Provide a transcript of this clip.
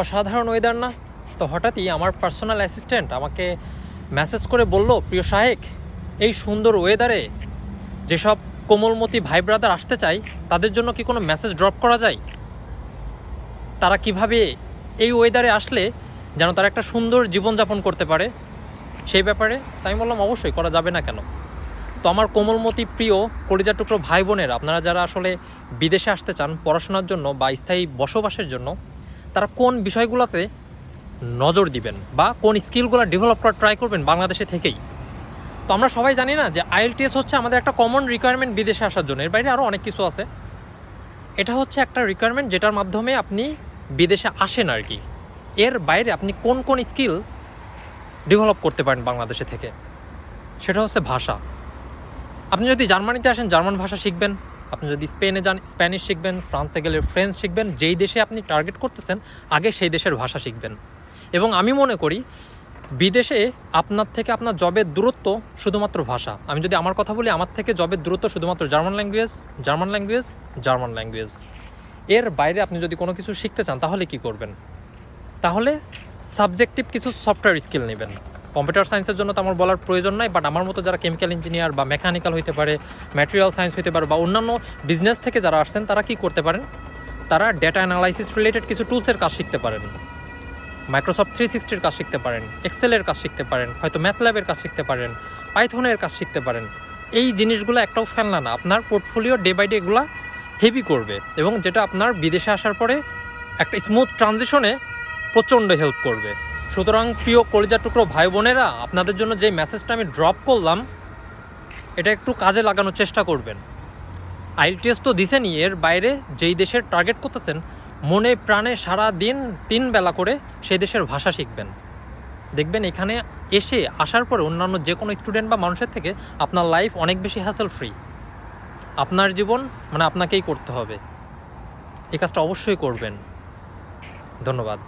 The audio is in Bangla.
অসাধারণ ওয়েদার না? তো হঠাৎই আমার পার্সোনাল অ্যাসিস্ট্যান্ট আমাকে মেসেজ করে বলল, প্রিয় শাহেক, এই সুন্দর ওয়েদারে যেসব কোমলমতি ভাই ব্রাদার আসতে চাই, তাদের জন্য কি কোনো মেসেজ ড্রপ করা যায়? তারা কীভাবে এই ওয়েদারে আসলে যেন তারা একটা সুন্দর জীবনযাপন করতে পারে? সেই ব্যাপারে তাই বললাম, অবশ্যই, করা যাবে না কেন? তো আমার কোমলমতি প্রিয় কলিজার টুকরো ভাই বোনেরা, আপনারা যারা আসলে বিদেশে আসতে চান পড়াশোনার জন্য বা স্থায়ী বসবাসের জন্য তারা কোন বিষয়গুলোতে নজর দিবেন বা কোন স্কিলগুলো ডেভেলপ করার ট্রাই করবেন বাংলাদেশে থেকেই? তো আমরা সবাই জানি না যে আইএলটিএস হচ্ছে আমাদের একটা কমন রিকোয়ারমেন্ট বিদেশে আসার জন্য। এর বাইরে আরও অনেক কিছু আছে। এটা হচ্ছে একটা রিকোয়ারমেন্ট যেটার মাধ্যমে আপনি বিদেশে আসেন আর কি। এর বাইরে আপনি কোন কোন স্কিল ডেভেলপ করতে পারেন বাংলাদেশে থেকে? সেটা হচ্ছে ভাষা। আপনি যদি জার্মানিতে আসেন, জার্মান ভাষা শিখবেন। আপনি যদি স্পেনে যান, স্প্যানিশ শিখবেন, ফ্রান্সে গেলে ফ্রেঞ্চ শিখবেন, যেই দেশে আপনি টার্গেট করতেছেন, আগে সেই দেশের ভাষা শিখবেন। এবং আমি মনে করি, বিদেশে আপনার থেকে আপনার জবের দূরত্ব শুধুমাত্র ভাষা। আমি যদি আমার কথা বলি, আমার থেকে জবের দূরত্ব শুধুমাত্র German language German language German language এর বাইরে আপনি যদি কোনো কিছু শিখতে চান, তাহলে কি করবেন? তাহলে সাবজেক্টিভ কিছু সফটওয়্যার স্কিল নেবেন। কম্পিউটার সায়েন্সের জন্য তো আমার বলার প্রয়োজন নাই বাট আমার মতো যারা কেমিক্যাল ইঞ্জিনিয়ার বা মেকানিক্যাল হইতে পারে ম্যাটেরিয়াল সায়েন্স হইতে পারে বা অন্যান্য বিজনেস থেকে যারা আসছেন, তারা কি করতে পারেন? তারা ডেটা অ্যানালাইসিস রিলেটেড কিছু টুলসের কাজ শিখতে পারেন। মাইক্রোসফট থ্রি সিক্সটির কাজ শিখতে পারেন এক্সেলের কাজ শিখতে পারেন, হয়তো ম্যাথল্যাবের কাজ শিখতে পারেন পাইথনের কাজ শিখতে পারেন। এই জিনিসগুলো একটাও ফেলনা না আপনার পোর্টফোলিও ডে বাই ডে এগুলো হেভি করবে এবং যেটা আপনার বিদেশে আসার পরে একটা স্মুথ ট্রানজিশনে প্রচণ্ড হেল্প করবে। সুতরাং প্রিয় কলিজার টুকরো ভাই বোনেরা আপনাদের জন্য যে মেসেজটা আমি ড্রপ করলাম, এটা একটু কাজে লাগানোর চেষ্টা করবেন। আইএলটিএস তো দিছেনই, এর বাইরে যেই দেশের টার্গেট করতেছেন, মনে প্রাণে সারা দিন তিন বেলা করে সেই দেশের ভাষা শিখবেন। দেখবেন এখানে এসে আসার পরে অন্যান্য যে কোনো স্টুডেন্ট বা মানুষের থেকে আপনার লাইফ অনেক বেশি হ্যাসেল ফ্রি আপনার জীবন মানে আপনাকেই করতে হবে। এই কাজটা অবশ্যই করবেন। ধন্যবাদ।